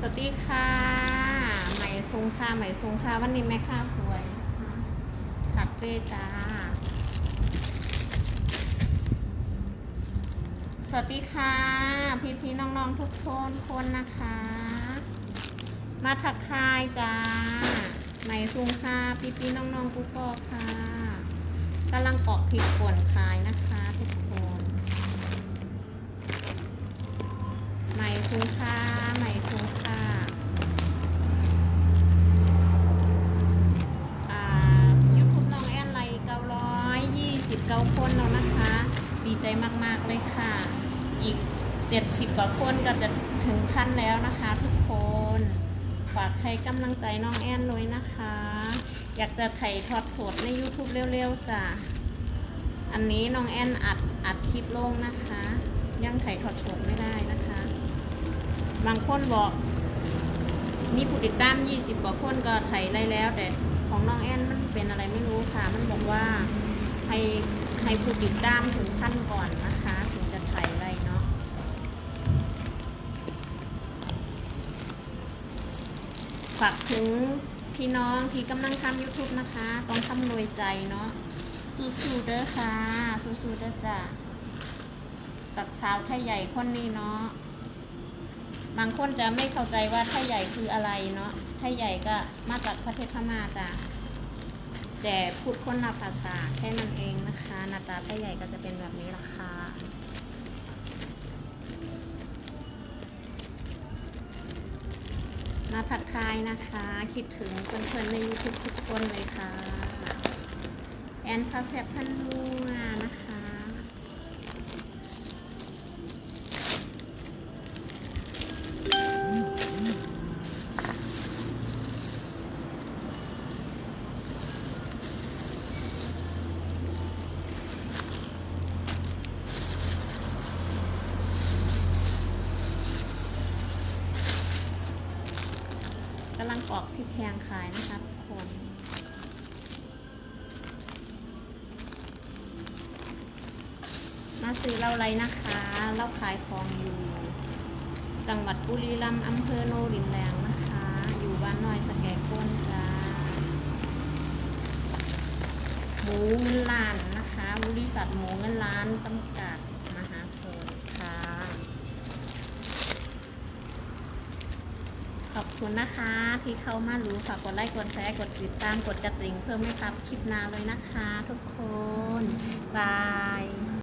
สวัสดีค่ะใหม่ทรงค่ะใหม่ทรงค่ะวันนี้แม่ค้าสวยถักเป้จ้า สวัสดีค่ะ พี่พี่น้องๆทุกคนคนนะคะ มาถักทายจ้าใหม่ทรงค่ะพี่พี่น้องๆกุ๊กกอค่ะกำลังเกาะผิดป่วนขายนะคะทุกคนใหม่คุ้มค่า เก้าคนแล้วนะคะ ดีใจมากๆเลยค่ะ อีกเจ็ดสิบกว่าคนก็จะถึงขั้นแล้วนะคะทุกคน ฝากให้กำลังใจน้องแอนเลยนะคะ อยากจะถ่ายทอดสดใน YouTube เร็วๆจ้ะอันนี้น้องแอนอัดอัดคลิปลงนะคะ ยังถ่ายทอดสดไม่ได้นะคะ บางคนบอกมีผู้ติดตาม 20 กว่าคนก็ไถไล่แล้วแต่ของน้องแอนมันเป็นอะไรไม่รู้ค่ะ มันบอกว่า ให้ผู้ติดตามถึงพันก่อนนะคะ ถึงจะไถไล่เนาะฝากถึงพี่น้องที่กำลังทำ YouTube นะคะ ต้องทำรวยใจเนาะสู้ๆเด้อค่ะสู้ๆเด้อจ้ะจากสาวไทยใหญ่คนนี้เนาะบางคนจะไม่เข้าใจว่าไทยใหญ่คืออะไรเนาะไทยใหญ่ก็มาจากประเทศพม่าจ้ะ แต่พูดคนละภาษาแค่นั้นเองนะคะหน้าตาไทยใหญ่ก็จะเป็นแบบนี้ละค่ะมาผัดทายนะคะ คิดถึงเพื่อนๆในยูทูปทุกคนเลยค่ะ แอนพาเซปทันนัวนะคะ กำลังปอกพริกแห้งขายนะคะทุกคนมาซื้อเราไรนะคะ เราขายของอยู่ จังหวัดบุรีรัมย์อำเภอโนรินแรงนะคะ อยู่บ้านน้อยสแกก้นจ้าหมูเงินล้านนะคะ บริษัทหมูเงินล้านจำกัดมหาชนค่ะ ข อบคุณนะคะ ที่เข้ามารู้ฝากกดไลค์กดแชร์กดติดตามกดกระดิ่งเพื่อไม่พลาดคลิปหน้าเลยนะคะ ทุกคนบาย